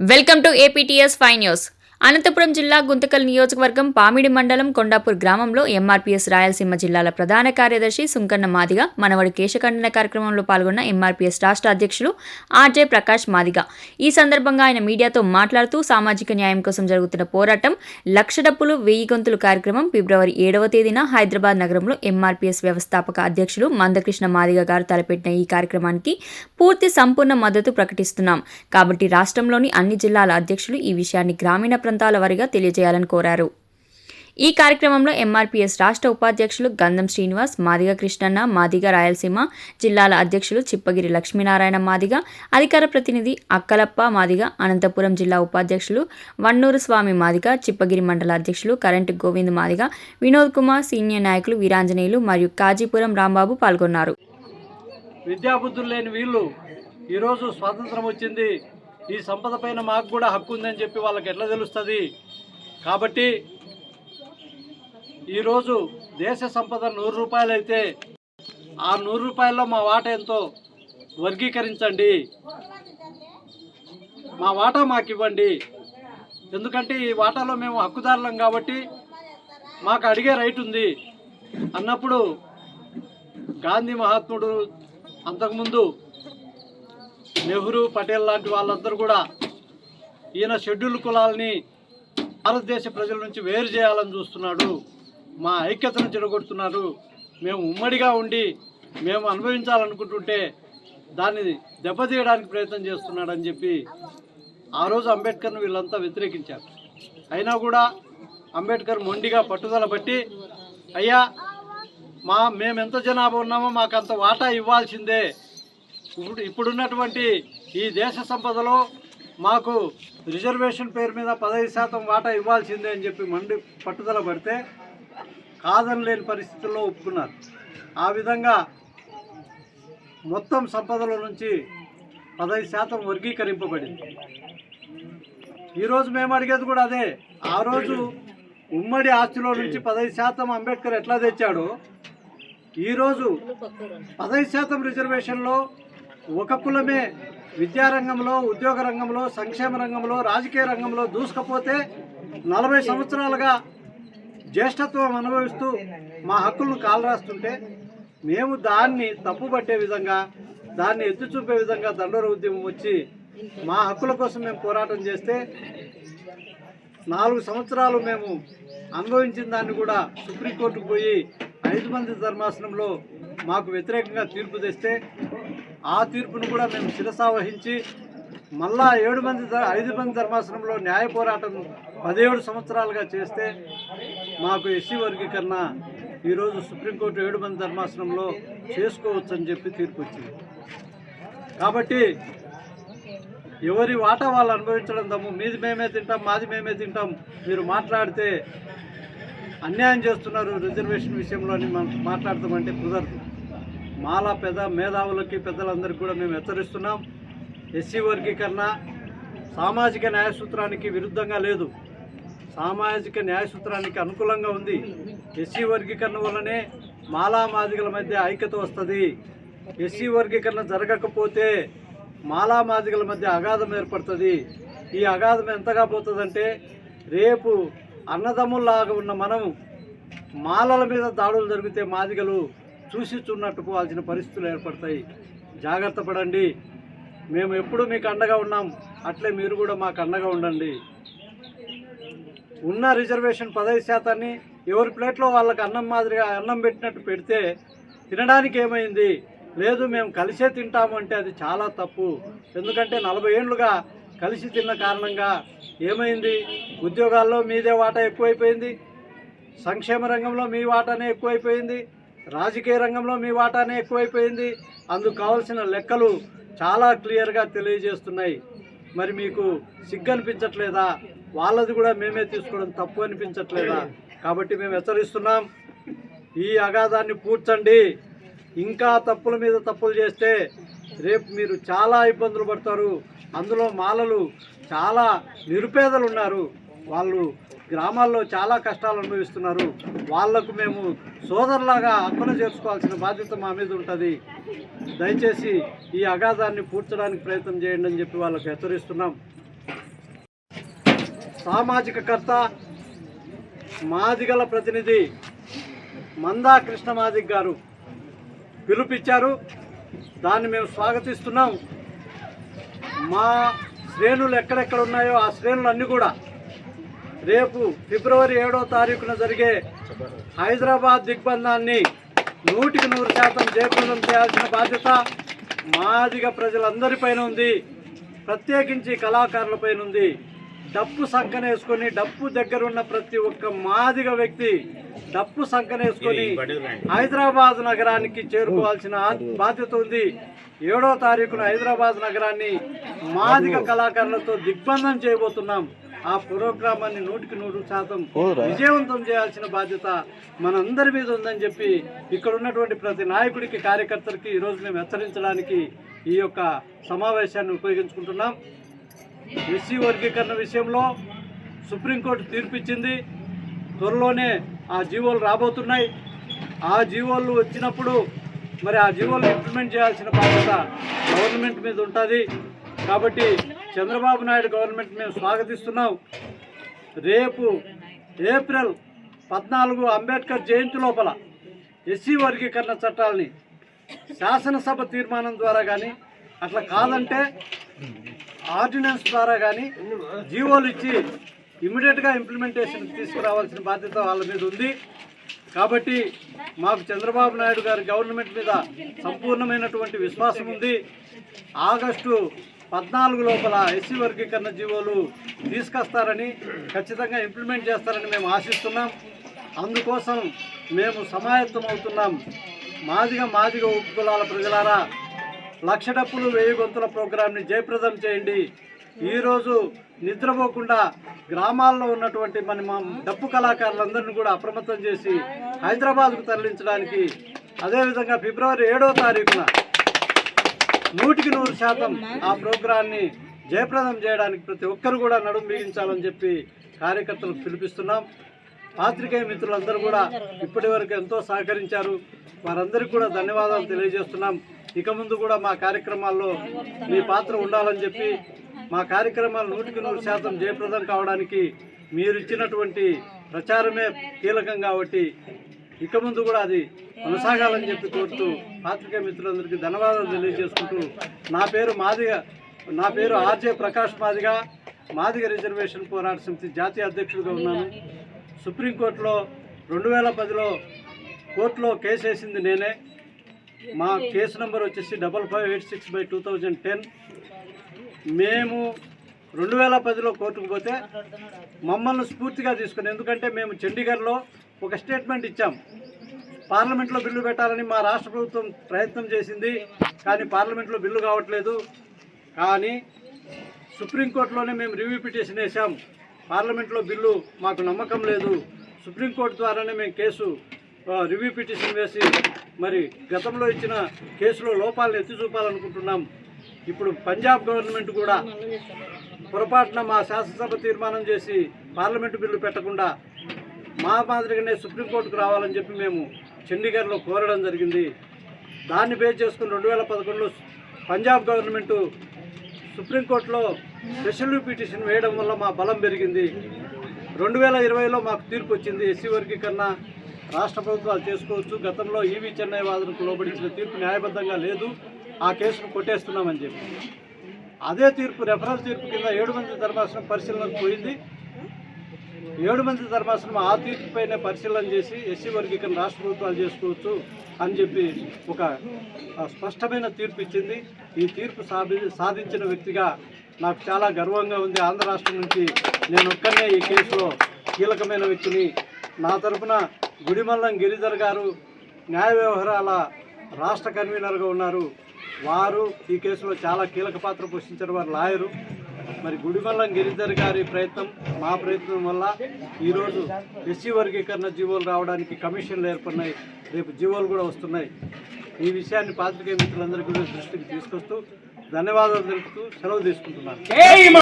Welcome to APTS five news Anantapur జిల్లా గుంతకల్ నియోజకవర్గం పామిడి మండలం కొండాపూర్ గ్రామంలో ఎంఆర్పీఎస్ రాయలసీమ జిల్లాల ప్రధాన కార్యదర్శి సుంకన్న మాదిగ మనవడి కేశఖండన కార్యక్రమంలో పాల్గొన్న ఎంఆర్పీఎస్ రాష్ట్ర అధ్యక్షులు ఆర్జే ప్రకాష్ మాదిగ. ఈ సందర్భంగా ఆయన మీడియాతో మాట్లాడుతూ సామాజిక న్యాయం కోసం జరుగుతున్న పోరాటం లక్ష డప్పులు వెయ్యి గొంతులు కార్యక్రమం ఫిబ్రవరి ఏడవ తేదీన హైదరాబాద్ నగరంలో ఎంఆర్పీఎస్ వ్యవస్థాపక అధ్యక్షులు మందకృష్ణ మాదిగ గారు తలపెట్టిన ఈ కార్యక్రమానికి పూర్తి సంపూర్ణ మద్దతు ప్రకటిస్తున్నాం. కాబట్టి రాష్ట్రంలోని అన్ని జిల్లాల అధ్యక్షులు ఈ విషయాన్ని గ్రామీణ ప్రాంతాల వారీగా తెలియజేయాలని కోరారు. ఈ కార్యక్రమంలో ఎంఆర్పీఎస్ రాష్ట్ర ఉపాధ్యక్షులు గంధం శ్రీనివాస్ మాదిగ కృష్ణన్న మాదిగ రాయలసీమ జిల్లాల అధ్యక్షులు చిప్పగిరి లక్ష్మీనారాయణ మాదిగ అధికార ప్రతినిధి అక్కలప్ప మాదిగ అనంతపురం జిల్లా ఉపాధ్యక్షులు వన్నూరు స్వామి మాదిగ చిప్పగిరి మండల అధ్యక్షులు కరెంటు గోవింద్ మాదిగ వినోద్ కుమార్ సీనియర్ నాయకులు వీరాంజనేయులు మరియు కాజీపురం రాంబాబు పాల్గొన్నారు. విద్యాబుద్ధులు లేని వీళ్ళు ఈరోజు స్వాతంత్రం వచ్చింది. ఈ సంపద పైన మాకు కూడా హక్కు ఉందని చెప్పి వాళ్ళకి ఎట్లా తెలుస్తుంది? కాబట్టి ఈరోజు దేశ సంపద నూరు రూపాయలు అయితే ఆ నూరు రూపాయల్లో మా వాటా ఎంతో? వర్గీకరించండి. మా వాటా మాకు ఇవ్వండి ఎందుకంటే ఈ వాటాలో మేము హక్కుదారులం కాబట్టి మాకు అడిగే రైట్ ఉంది. అన్నప్పుడు గాంధీ మహాత్ముడు అంతకుముందు నెహ్రూ పటేల్ లాంటి వాళ్ళందరూ కూడా ఈయన షెడ్యూల్ కులాలని భారతదేశ ప్రజల నుంచి వేరు చేయాలని చూస్తున్నాడు. మా ఐక్యతను చెడగొడుతున్నారు మేము ఉమ్మడిగా ఉండి మేము అనుభవించాలనుకుంటుంటే దాన్ని దెబ్బతీయడానికి ప్రయత్నం చేస్తున్నాడని చెప్పి ఆ రోజు అంబేద్కర్ను వీళ్ళంతా వ్యతిరేకించారు. అయినా కూడా అంబేద్కర్ మొండిగా పట్టుదల బట్టి అయ్యా మా మేము ఎంత జనాభా ఉన్నామో మాకు అంత వాటా ఇవ్వాల్సిందే. ఇప్పుడు ఇప్పుడున్నటువంటి ఈ దేశ సంపదలో మాకు రిజర్వేషన్ పేరు మీద పదహైదు శాతం వాటా ఇవ్వాల్సిందే అని చెప్పి మండి పట్టుదల పడితే కాదని లేని పరిస్థితుల్లో ఒప్పుకున్నారు. ఆ విధంగా మొత్తం సంపదల నుంచి పదహైదు శాతం వర్గీకరింపబడింది. ఈరోజు మేము అడిగేది కూడా అదే. ఆ రోజు ఉమ్మడి ఆస్తిలో నుంచి పదహైదు శాతం అంబేద్కర్ ఎట్లా తెచ్చాడో ఈరోజు పదహైదు శాతం రిజర్వేషన్లో ఒక కులమే విద్యారంగంలో ఉద్యోగ రంగంలో సంక్షేమ రంగంలో రాజకీయ రంగంలో దూసుకపోతే నలభై సంవత్సరాలుగా జ్యేష్ఠత్వం అనుభవిస్తూ మా హక్కులను కాలరాస్తుంటే మేము దాన్ని తప్పుపట్టే విధంగా దాన్ని ఎత్తి చూపే విధంగా దండోర ఉద్యమం వచ్చి మా హక్కుల కోసం మేము పోరాటం చేస్తే నాలుగు సంవత్సరాలు మేము అనుభవించిన దాన్ని కూడా సుప్రీంకోర్టుకు పోయి ఐదు మంది ధర్మాసనంలో మాకు వ్యతిరేకంగా తీర్పు తెస్తే ఆ తీర్పును కూడా మేము శిరసావహించి మళ్ళా ఏడు మంది ఐదు మంది ధర్మాసనంలో న్యాయ పోరాటం పదిహేడు సంవత్సరాలుగా చేస్తే మాకు ఎస్సీ వర్గీకరణ ఈరోజు సుప్రీంకోర్టు ఏడు మంది ధర్మాసనంలో చేసుకోవచ్చు అని చెప్పి తీర్పు వచ్చింది కాబట్టి ఎవరి వాటా వాళ్ళు అనుభవించడం తమ్ము మీది మేమే తింటాం మాది మేమే తింటాం మీరు మాట్లాడితే అన్యాయం చేస్తున్నారు రిజర్వేషన్ విషయంలో అని మనం మాట్లాడతామంటే కుదరదు. మాలా పెద్ద మేధావులకి పెద్దలందరికీ కూడా మేము హెచ్చరిస్తున్నాం. ఎస్సీ వర్గీకరణ సామాజిక న్యాయ సూత్రానికి విరుద్ధంగా లేదు. సామాజిక న్యాయ సూత్రానికి అనుకూలంగా ఉంది. ఎస్సీ వర్గీకరణ వల్లనే మాలా మాదిగల మధ్య ఐక్యత వస్తుంది. ఎస్సీ వర్గీకరణ జరగకపోతే మాలా మాదిగల మధ్య అగాధం ఏర్పడుతుంది. ఈ అగాధం ఎంతగా పోతుందంటే రేపు అన్నదమ్ముల్లాగా ఉన్న మనం మాలల మీద దాడులు జరిగితే మాదిగలు చూసి చున్నట్టుకోవాల్సిన పరిస్థితులు ఏర్పడతాయి. జాగ్రత్త పడండి. మేము ఎప్పుడు మీకు అండగా ఉన్నాం. అట్లే మీరు కూడా మాకు అండగా ఉండండి. ఉన్న రిజర్వేషన్ పదహైదు శాతాన్ని ఎవరి ప్లేట్లో వాళ్ళకి అన్నం మాదిరిగా అన్నం పెట్టినట్టు పెడితే తినడానికి ఏమైంది? లేదు మేము కలిసే తింటాము అంటే అది చాలా తప్పు. ఎందుకంటే నలభై ఏళ్ళుగా కలిసి తిన్న కారణంగా ఏమైంది? ఉద్యోగాల్లో మీదే వాటా ఎక్కువైపోయింది. సంక్షేమ రంగంలో మీ వాటానే ఎక్కువైపోయింది. రాజకీయ రంగంలో మీ వాటానే ఎక్కువైపోయింది. అందుకు కావాల్సిన లెక్కలు చాలా క్లియర్గా తెలియజేస్తున్నాయి. మరి మీకు సిగ్గు అనిపించట్లేదా వాళ్ళది కూడా మేమే తీసుకోవడం తప్పు అనిపించట్లేదా? కాబట్టి మేము హెచ్చరిస్తున్నాం. ఈ అగాధాన్ని పూడ్చండి. ఇంకా తప్పుల మీద తప్పులు చేస్తే రేపు మీరు చాలా ఇబ్బందులు పడతారు. అందులో మాలలు చాలా నిరుపేదలు ఉన్నారు. వాళ్ళు గ్రామాల్లో చాలా కష్టాలు అనుభవిస్తున్నారు. వాళ్ళకు మేము సోదరులాగా అక్కను చేర్చుకోవాల్సిన బాధ్యత మా మీద ఉంటుంది. దయచేసి ఈ అగాధాన్ని పూడ్చడానికి ప్రయత్నం చేయండి అని చెప్పి వాళ్ళకి హెచ్చరిస్తున్నాం. సామాజిక కర్త మాదిగల ప్రతినిధి మందా కృష్ణ మాదిగ్ గారు పిలుపిచ్చారు దాన్ని మేము స్వాగతిస్తున్నాం. మా శ్రేణులు ఎక్కడెక్కడ ఉన్నాయో ఆ శ్రేణులు అన్నీ కూడా రేపు ఫిబ్రవరి ఏడో తారీఖున జరిగే హైదరాబాద్ దిగ్బంధాన్ని నూటికి నూరు శాతం జయప్రదం చేయాల్సిన బాధ్యత మాదిగ ప్రజలందరిపైన ఉంది. ప్రత్యేకించి కళాకారులపైన ఉంది. డప్పు సంకనేసుకొని డప్పు దగ్గర ఉన్న ప్రతి ఒక్క మాదిగ వ్యక్తి డప్పు సంకనేసుకొని హైదరాబాద్ నగరానికి చేరుకోవాల్సిన బాధ్యత ఉంది. ఏడో తారీఖున హైదరాబాద్ నగరాన్ని మాదిగ కళాకారులతో దిగ్బంధం చేయబోతున్నాం. ఆ ప్రోగ్రామాన్ని నూటికి నూరు శాతం విజయవంతం చేయాల్సిన బాధ్యత మనందరి మీద ఉందని చెప్పి ఇక్కడ ఉన్నటువంటి ప్రతి నాయకుడికి కార్యకర్తలకి ఈరోజు మేము హెచ్చరించడానికి ఈ యొక్క సమావేశాన్ని ఉపయోగించుకుంటున్నాం. ఎస్సీ వర్గీకరణ విషయంలో సుప్రీంకోర్టు తీర్పిచ్చింది. త్వరలోనే ఆ జీవోలు రాబోతున్నాయి. ఆ జీవోలు వచ్చినప్పుడు మరి ఆ జీవోలు ఇంప్లిమెంట్ చేయాల్సిన బాధ్యత గవర్నమెంట్ మీద ఉంటుంది. కాబట్టి చంద్రబాబు నాయుడు గవర్నమెంట్ మేము స్వాగతిస్తున్నాం. రేపు ఏప్రిల్ పద్నాలుగు అంబేద్కర్ జయంతి లోపల ఎస్సీ వర్గీకరణ చట్టాలని శాసనసభ తీర్మానం ద్వారా కానీ అట్లా కాదంటే ఆర్డినెన్స్ ద్వారా కానీ జీవోలు ఇచ్చి ఇమ్మీడియట్గా ఇంప్లిమెంటేషన్ తీసుకురావాల్సిన బాధ్యత వాళ్ళ మీద ఉంది. కాబట్టి మాకు చంద్రబాబు నాయుడు గారి గవర్నమెంట్ మీద సంపూర్ణమైనటువంటి విశ్వాసం ఉంది. ఆగస్టు పద్నాలుగు లోపల ఎస్సీ వర్గీకరణ జీవోలు తీసుకొస్తారని ఖచ్చితంగా ఇంప్లిమెంట్ చేస్తారని మేము ఆశిస్తున్నాం. అందుకోసం మేము సమాయత్తం అవుతున్నాం మాదిగ మాదిగ ఉపకులాల ప్రజలారా లక్ష డప్పులు వెయ్యి గొంతుల ప్రోగ్రాంని జయప్రదం చేయండి. ఈరోజు నిద్రపోకుండా గ్రామాల్లో ఉన్నటువంటి మన మా డప్పు కళాకారులందరినీ కూడా అప్రమత్తం చేసి హైదరాబాద్కు తరలించడానికి అదేవిధంగా ఫిబ్రవరి ఏడో తారీఖున నూటికి నూరు శాతం ఆ ప్రోగ్రాన్ని జయప్రదం చేయడానికి ప్రతి ఒక్కరు కూడా నడుము బిగించాలని చెప్పి కార్యకర్తలకు పిలిపిస్తున్నాం. పాత్రికేయ మిత్రులందరూ కూడా ఇప్పటి వరకు ఎంతో సహకరించారు. వారందరికీ కూడా ధన్యవాదాలు తెలియజేస్తున్నాం. ఇక ముందు కూడా మా కార్యక్రమాల్లో మీ పాత్ర ఉండాలని చెప్పి మా కార్యక్రమాలు నూటికి నూరు శాతం జయప్రదం కావడానికి మీరు ఇచ్చినటువంటి ప్రచారమే కీలకం కాబట్టి ఇక ముందు కూడా అది కొనసాగాలని చెప్పి కోరుతూ పాత్రికేయ మిత్రులందరికీ ధన్యవాదాలు తెలియజేసుకుంటూ నా పేరు మాదిగ నా పేరు ఆర్జే ప్రకాష్ మాదిగ మాదిగ రిజర్వేషన్ పోరాట సమితి జాతీయ అధ్యక్షుడిగా ఉన్నాను. సుప్రీంకోర్టులో రెండు వేల పదిలో కోర్టులో కేసు వేసింది నేనే. మా కేసు నెంబర్ వచ్చేసి double five eight six by two thousand ten. మేము రెండు వేల పదిలో కోర్టుకు పోతే మమ్మల్ని స్ఫూర్తిగా తీసుకుని ఎందుకంటే మేము చండీగఢ్లో ఒక స్టేట్మెంట్ ఇచ్చాం. పార్లమెంట్లో బిల్లు పెట్టాలని మా రాష్ట్ర ప్రభుత్వం ప్రయత్నం చేసింది కానీ పార్లమెంట్లో బిల్లు కావట్లేదు. కానీ సుప్రీంకోర్టులోనే మేము రివ్యూ పిటిషన్ వేసాం పార్లమెంట్లో బిల్లు మాకు నమ్మకం లేదు. సుప్రీంకోర్టు ద్వారానే మేము కేసు రివ్యూ పిటిషన్ వేసి మరి గతంలో ఇచ్చిన కేసులో లోపాలను ఎత్తి చూపాలనుకుంటున్నాం. ఇప్పుడు పంజాబ్ గవర్నమెంట్ కూడా పొరపాటున మా శాసనసభ తీర్మానం చేసి పార్లమెంటు బిల్లు పెట్టకుండా మా మాదిరిగానే సుప్రీంకోర్టుకు రావాలని చెప్పి మేము చండీగఢ్లో కోరడం జరిగింది. దాన్ని బేస్ చేసుకుని రెండు వేల పదకొండులో పంజాబ్ గవర్నమెంటు సుప్రీంకోర్టులో స్పెషల్ పిటిషన్ వేయడం వల్ల మా బలం పెరిగింది. రెండు వేల ఇరవైలో మాకు తీర్పు వచ్చింది. ఎస్సీ వర్గీకరణ రాష్ట్ర ప్రభుత్వాలు చేసుకోవచ్చు. గతంలో ఈవీ చెన్నై వాదనకు లోబడించిన తీర్పు న్యాయబద్ధంగా లేదు. ఆ కేసును కొట్టేస్తున్నామని చెప్పి. అదే తీర్పు రెఫరల్ తీర్పు కింద ఏడు మంది ధర్మాసనం పరిశీలనకు పోయింది. ఏడు మంది ధర్మాసనం ఆ తీర్పుపైనే పరిశీలన చేసి ఎస్సీ వర్గీకరణ రాష్ట్ర ప్రభుత్వాలు చేసుకోవచ్చు అని చెప్పి ఒక స్పష్టమైన తీర్పు ఇచ్చింది. ఈ తీర్పు సాధి సాధించిన వ్యక్తిగా నాకు చాలా గర్వంగా ఉంది. ఆంధ్ర రాష్ట్రం నుంచి నేను ఒక్కనే ఈ కేసులో కీలకమైన వ్యక్తిని. నా తరపున గుడిమల్లం గిరిధర్ గారు న్యాయ వ్యవహారాల రాష్ట్ర కన్వీనర్గా ఉన్నారు. వారు ఈ కేసులో చాలా కీలక పాత్ర పోషించిన వారు లాయరు. మరి గుడిమల్లం గిరిధర్ గారి ప్రయత్నం మా ప్రయత్నం వల్ల ఈరోజు ఎస్సీ వర్గీకరణ జీవోలు రావడానికి కమిషన్లు ఏర్పడినాయి. రేపు జీవోలు కూడా వస్తున్నాయి. ఈ విషయాన్ని పాత్రికేయ మిత్రులందరికీ కూడా దృష్టికి తీసుకొస్తూ ధన్యవాదాలు తెలుపుతూ సెలవు తీసుకుంటున్నాను.